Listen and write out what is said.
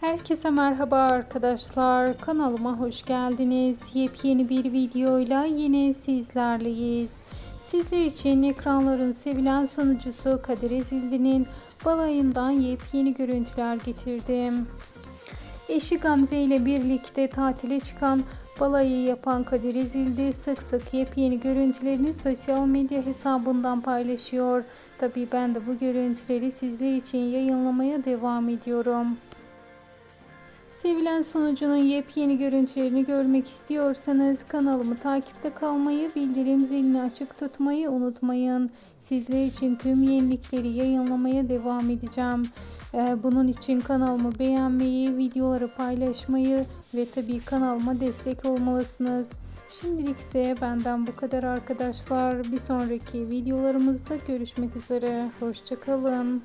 Herkese merhaba arkadaşlar. Kanalıma hoş geldiniz. Yepyeni bir videoyla yine sizlerleyiz. Sizler için ekranların sevilen sunucusu Kadir Ezildi'nin balayından yepyeni görüntüler getirdim. Eşi Gamze ile birlikte tatile çıkan balayı yapan Kadir Ezildi sık sık yepyeni görüntülerini sosyal medya hesabından paylaşıyor. Tabii ben de bu görüntüleri sizler için yayınlamaya devam ediyorum. Sevilen sunucunun yepyeni görüntülerini görmek istiyorsanız kanalımı takipte kalmayı, bildirim zilini açık tutmayı unutmayın. Sizler için tüm yenilikleri yayınlamaya devam edeceğim. Ee, Bunun için kanalımı beğenmeyi, videoları paylaşmayı ve tabii kanalıma destek olmalısınız. Şimdilik ise benden bu kadar arkadaşlar. Bir sonraki videolarımızda görüşmek üzere. Hoşçakalın.